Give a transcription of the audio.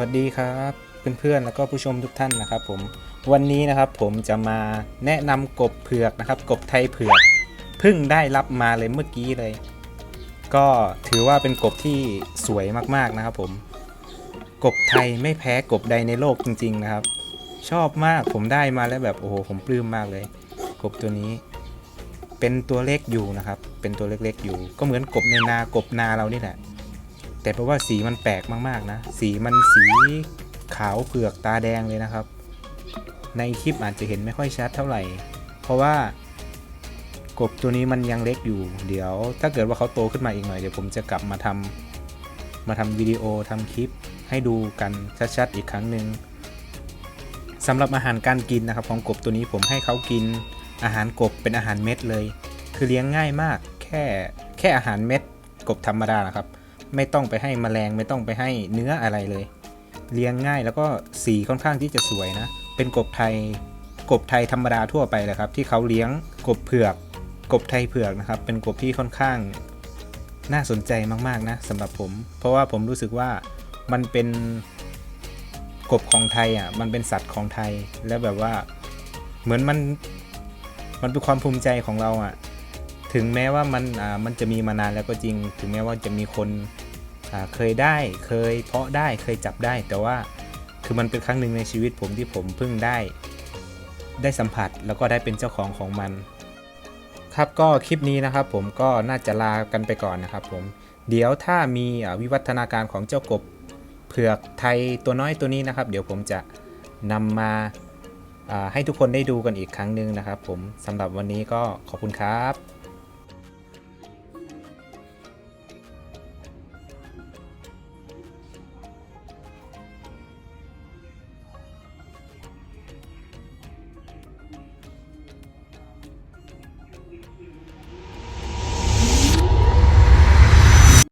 วัสดีครับเพื่อนๆแล้วก็ผู้ชมทุกท่านนะครับ ผมวันนี้นะครับผมจะมาแนะนำกบเผือกนะครับ กบไทยเผือกเพิ่งได้รับมาเลยเมื่อกี้เลย ก็ถือว่าเป็นกบที่สวยมากๆนะครับ ผม กบไทยไม่แพ้กบใดในโลกจริง ๆ นะครับ ชอบมากผมได้มาแล้วแบบโอ้โหผมปลื้มมากเลย กบตัวนี้ เป็นตัวเล็กอยู่นะครับ เป็นตัวเล็กๆอยู่ ก็เหมือนกบในนากบนาเรานี่แหละ แต่เพราะว่าสีมันแปลกมาก ๆ นะ สีมันสีขาวเผือกตาแดงเลยนะครับ ในคลิปอาจจะเห็นไม่ค่อยชัดเท่าไหร่ เพราะว่ากบตัวนี้มันยังเล็กอยู่ เดี๋ยว ถ้าเกิดว่าเขาโตขึ้นมาอีกหน่อยเดี๋ยวผมจะกลับมาทำมาทำวิดีโอทำคลิปให้ดูกันชัดๆอีกครั้งหนึ่งสำหรับอาหารการกินนะครับของกบตัวนี้ผมให้เขากินอาหารกบเป็นอาหารเม็ดเลย คือเลี้ยงง่ายมากแค่แค่อาหารเม็ดกบธรรมดานะครับ ไม่ต้องไปให้แมลงไม่ต้องไปให้เนื้ออะไรเลย เลี้ยงง่ายแล้วก็สีค่อนข้างที่จะสวยนะ เป็นกบไทยกบไทยธรรมดาทั่วไปเลยครับ ที่เขาเลี้ยงกบเผือก กบไทยเผือกนะครับ เป็นกบที่ค่อนข้างน่าสนใจมากๆนะสำหรับผม เพราะว่าผมรู้สึกว่ามันเป็นกบของไทยอะมันเป็นสัตว์ของไทยแล้วแบบว่าเหมือนมันมันเป็นความภูมิใจของเราอะ ถึงแม้ว่ามันมันจะมีมานานแล้วก็จริง ถึงแม้ว่าจะมีคนเคยได้ เคยเพาะได้เคยจับได้ แต่ว่าคือมันเป็นครั้งหนึ่งในชีวิตผมที่ผมเพิ่งได้ ได้สัมผัสแล้วก็ได้เป็นเจ้าของของมัน ครับก็คลิปนี้นะครับผมก็น่าจะลากันไปก่อนนะครับผมเดี๋ยวถ้ามีวิวัฒนาการของเจ้ากบเผือกไทยตัวน้อยตัวนี้นะครับ เดี๋ยวผมจะนำมาาให้ทุกคนได้ดูกันอีกครั้งหนึ่งนะครับ ผมสำหรับวันนี้ก็ขอบคุณครับ